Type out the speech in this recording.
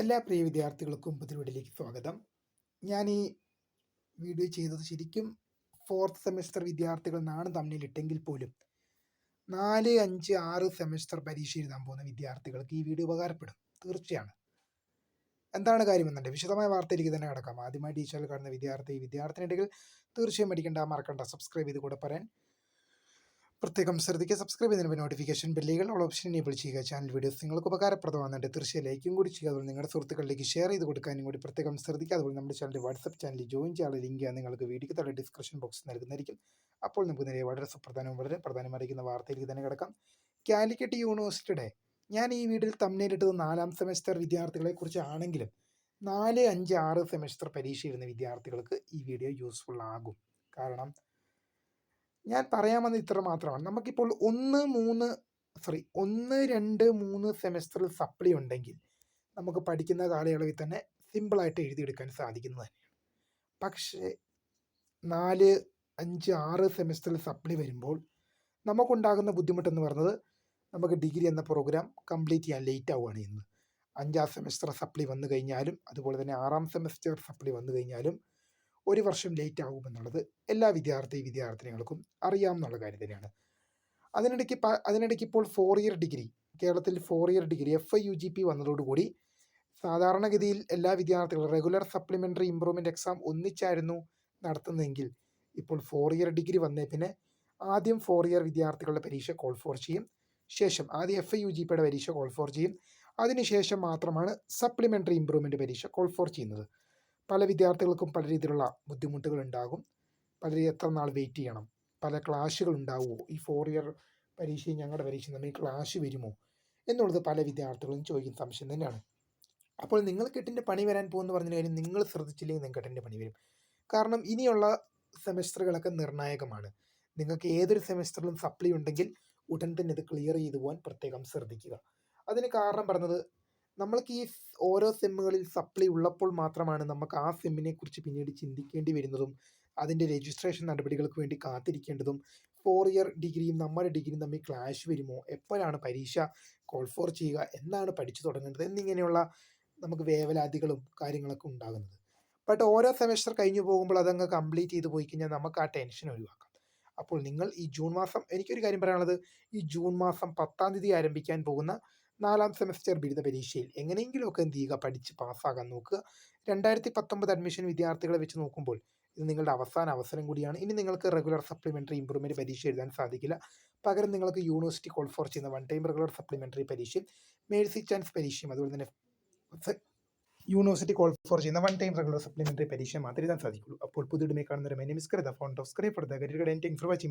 എല്ലാ പ്രിയ വിദ്യാർത്ഥികൾക്കും പുതിയ സ്വാഗതം. ഞാൻ ഈ വീഡിയോ ചെയ്തത് ശരിക്കും ഫോർത്ത് സെമിസ്റ്റർ വിദ്യാർത്ഥികൾ എന്നാണ് തമ്മിലിട്ടെങ്കിൽ പോലും നാല് അഞ്ച് ആറ് സെമിസ്റ്റർ പരീക്ഷ എഴുതാൻ പോകുന്ന വിദ്യാർത്ഥികൾക്ക് ഈ വീഡിയോ ഉപകാരപ്പെടും. തീർച്ചയാണ്. എന്താണ് കാര്യമെന്നുണ്ട് വിശദമായ വാർത്തയിലേക്ക് തന്നെ കിടക്കാം. ആദ്യമായി ടീച്ചറിൽ കാണുന്ന വിദ്യാർത്ഥി വിദ്യാർത്ഥിനിടയിൽ തീർച്ചയായും പഠിക്കേണ്ട മറക്കണ്ട സബ്സ്ക്രൈബ് ചെയ്ത് കൂടെ പറയാൻ പ്രത്യേകം ശ്രദ്ധിക്കുക. സബ്സ്ക്രൈബ് ചെയ്യുന്നതിന് നോട്ടിഫിക്കേഷൻ ബില്ലുകൾ ഓൾ ഓപ്ഷൻ എനേബിൾ ചെയ്യുക. ചാനൽ വീഡിയോസ് നിങ്ങൾക്ക് ഉപകാരപ്രദമാകുന്നുണ്ട്. തീർച്ചയായും ലൈക്കും കൂടി ചെയ്യുക. അതുപോലെ നിങ്ങളുടെ സുഹൃത്തുക്കളിലേക്ക് ഷെയർ ചെയ്ത് കൊടുക്കാനും കൂടി പ്രത്യേകം ശ്രദ്ധിക്കുക. അതുപോലെ നമ്മുടെ ചാനലിന്റെ വാട്സപ്പ് ചാനലിൽ ജോയിൻ ചെയ്യാനുള്ള ലിങ്ക് നിങ്ങൾക്ക് വീഡിയോ താഴെ ഡിസ്ക്രിപ്ഷൻ ബോക്സ് നൽകുന്നതായിരിക്കും. അപ്പോൾ നമുക്ക് നേരെ വളരെ സുപ്രധാനവും വളരെ പ്രധാനമായിരിക്കുന്ന വാർത്തയിലേക്ക് തന്നെ കിടക്കാം. കാലിക്കറ്റ് യൂണിവേഴ്സിറ്റിയുടെ ഞാൻ ഈ വീഡിയോയിൽ തമ്മിലിട്ടത് നാലാം സെമസ്റ്റർ വിദ്യാർത്ഥികളെ കുറിച്ചാണെങ്കിലും നാല് അഞ്ച് ആറ് സെമസ്റ്റർ പരീക്ഷ എഴുതുന്ന വിദ്യാർത്ഥികൾക്ക് ഈ വീഡിയോ യൂസ്ഫുൾ ആകും. കാരണം ഞാൻ പറയാൻ വന്നത് ഇത്ര മാത്രമാണ്. നമുക്കിപ്പോൾ ഒന്ന് മൂന്ന് സോറി ഒന്ന് രണ്ട് മൂന്ന് സെമസ്റ്ററിൽ സപ്ലി ഉണ്ടെങ്കിൽ നമുക്ക് പഠിക്കുന്ന കാലയളവിൽ തന്നെ സിമ്പിളായിട്ട് എഴുതിയെടുക്കാൻ സാധിക്കുന്നത് തന്നെയാണ്. പക്ഷേ നാല് അഞ്ച് ആറ് സെമസ്റ്ററിൽ സപ്ലി വരുമ്പോൾ നമുക്കുണ്ടാകുന്ന ബുദ്ധിമുട്ടെന്ന് പറഞ്ഞത് നമുക്ക് ഡിഗ്രി എന്ന പ്രോഗ്രാം കംപ്ലീറ്റ് ചെയ്യാൻ ലേറ്റ് ആവുകയാണ് ഇന്ന് അഞ്ചാം സെമസ്റ്റർ സപ്ലി വന്നു കഴിഞ്ഞാലും അതുപോലെ തന്നെ ആറാം സെമസ്റ്റർ സപ്ലി വന്നു കഴിഞ്ഞാലും ഒരു വർഷം ലേറ്റ് ആകുമെന്നുള്ളത് എല്ലാ വിദ്യാർത്ഥി വിദ്യാർത്ഥിനികൾക്കും അറിയാമെന്നുള്ള കാര്യം തന്നെയാണ്. അതിനിടയ്ക്ക് അതിനിടയ്ക്ക് ഇപ്പോൾ ഫോർ ഇയർ ഡിഗ്രി കേരളത്തിൽ four year degree F I U G P വന്നതോടുകൂടി സാധാരണഗതിയിൽ എല്ലാ വിദ്യാർത്ഥികളും റെഗുലർ സപ്ലിമെന്ററി ഇമ്പ്രൂവ്മെന്റ് എക്സാം ഒന്നിച്ചായിരുന്നു നടത്തുന്നതെങ്കിൽ ഇപ്പോൾ ഫോർ ഇയർ ഡിഗ്രി വന്നേ പിന്നെ ആദ്യം ഫോർ ഇയർ വിദ്യാർത്ഥികളുടെ പരീക്ഷ കോൾ ഫോർ ചെയ്യും. ശേഷം ആദ്യം എഫ് ഐ യു ജി പിയുടെ പരീക്ഷ കോൾ ഫോർ ചെയ്യും. അതിനുശേഷം മാത്രമാണ് സപ്ലിമെന്ററി ഇമ്പ്രൂവ്മെന്റ് പരീക്ഷ കോൾ ഫോർ ചെയ്യുന്നത്. പല വിദ്യാർത്ഥികൾക്കും പല രീതിയിലുള്ള ബുദ്ധിമുട്ടുകൾ ഉണ്ടാകും പലരും എത്ര നാൾ വെയിറ്റ് ചെയ്യണം? പല ക്ലാസ്സുകൾ ഉണ്ടാവുമോ? ഈ ഫോർ ഇയർ പരീക്ഷയും ഞങ്ങളുടെ പരീക്ഷയും തമ്മിൽ ക്ലാസ് വരുമോ? എന്നുള്ളത് പല വിദ്യാർത്ഥികളും ചോദിക്കുന്ന സംശയം തന്നെയാണ്. അപ്പോൾ നിങ്ങൾ കെട്ടിന്റെ പണി വരാൻ പോകുമെന്ന് പറഞ്ഞ കാര്യം നിങ്ങൾ ശ്രദ്ധിച്ചില്ലെങ്കിൽ നിങ്ങൾക്ക് കെട്ടിന്റെ പണി വരും. കാരണം ഇനിയുള്ള സെമസ്റ്ററുകളൊക്കെ നിർണായകമാണ്. നിങ്ങൾക്ക് ഏതൊരു സെമസ്റ്ററിലും സപ്ലി ഉണ്ടെങ്കിൽ ഉടൻ തന്നെ ഇത് ക്ലിയർ ചെയ്തു പോകാൻ പ്രത്യേകം ശ്രദ്ധിക്കുക. അതിന് കാരണം പറഞ്ഞത് നമ്മൾക്ക് ഈ ഓരോ സിമ്മുകളിൽ സപ്ലൈ ഉള്ളപ്പോൾ മാത്രമാണ് നമുക്ക് ആ സിമ്മിനെ കുറിച്ച് പിന്നീട് ചിന്തിക്കേണ്ടി വരുന്നതും അതിന്റെ രജിസ്ട്രേഷൻ നടപടികൾക്ക് വേണ്ടി കാത്തിരിക്കേണ്ടതും ഫോർ ഇയർ ഡിഗ്രിയും നമ്മുടെ ഡിഗ്രിയും തമ്മിൽ ക്ലാഷ് വരുമോ എപ്പോഴാണ് പരീക്ഷ കോൾ ഫോർ ചെയ്യുക എന്നാണ് പഠിച്ചു തുടങ്ങേണ്ടത് എന്നിങ്ങനെയുള്ള നമുക്ക് വേവലാതികളും കാര്യങ്ങളൊക്കെ ഉണ്ടാകുന്നത്. ബട്ട് ഓരോ സെമസ്റ്റർ കഴിഞ്ഞു പോകുമ്പോൾ അതങ്ങ് കംപ്ലീറ്റ് ചെയ്ത് പോയി കഴിഞ്ഞാൽ നമുക്ക് ആ ടെൻഷൻ ഒഴിവാക്കാം. അപ്പോൾ നിങ്ങൾ ഈ ജൂൺ മാസം എനിക്കൊരു കാര്യം പറയാനുള്ളത് ഈ ജൂൺ മാസം പത്താം തീയതി ആരംഭിക്കാൻ പോകുന്ന നാലാം സെമസ്റ്റർ ബിരുദ പരീക്ഷയിൽ എങ്ങനെയെങ്കിലുമൊക്കെ എന്ത് ചെയ്യുക? പഠിച്ച് പാസ്സാകാൻ നോക്കുക. രണ്ടായിരത്തി പത്തൊമ്പത് അഡ്മിഷൻ വിദ്യാർത്ഥികളെ വെച്ച് നോക്കുമ്പോൾ ഇത് നിങ്ങളുടെ അവസാന അവസരം കൂടിയാണ്. ഇനി നിങ്ങൾക്ക് റെഗുലർ സപ്ലിമെന്ററി ഇമ്പ്രൂവ്മെന്റ് പരീക്ഷ എഴുതാൻ സാധിക്കില്ല. പകരം നിങ്ങൾക്ക് യൂണിവേഴ്സിറ്റി കോൾ ഫോർ ചെയ്യുന്ന വൺ ടൈം റെഗുലർ സപ്ലിമെന്ററി പരീക്ഷയും മേഴ്സി ചാൻസ് പരീക്ഷയും അതുപോലെ തന്നെ യൂണിവേഴ്സിറ്റി കോൾ ഫോർ ചെയ്യുന്ന വൺ ടൈം റെഗുലർ സപ്ലിമെന്ററി പരീക്ഷ മാത്രമേ എഴുതാൻ സാധിക്കുള്ളൂ. അപ്പോൾ പുതിയ കാണുന്ന many മിസ്കരുത് phone off screen for the career for watching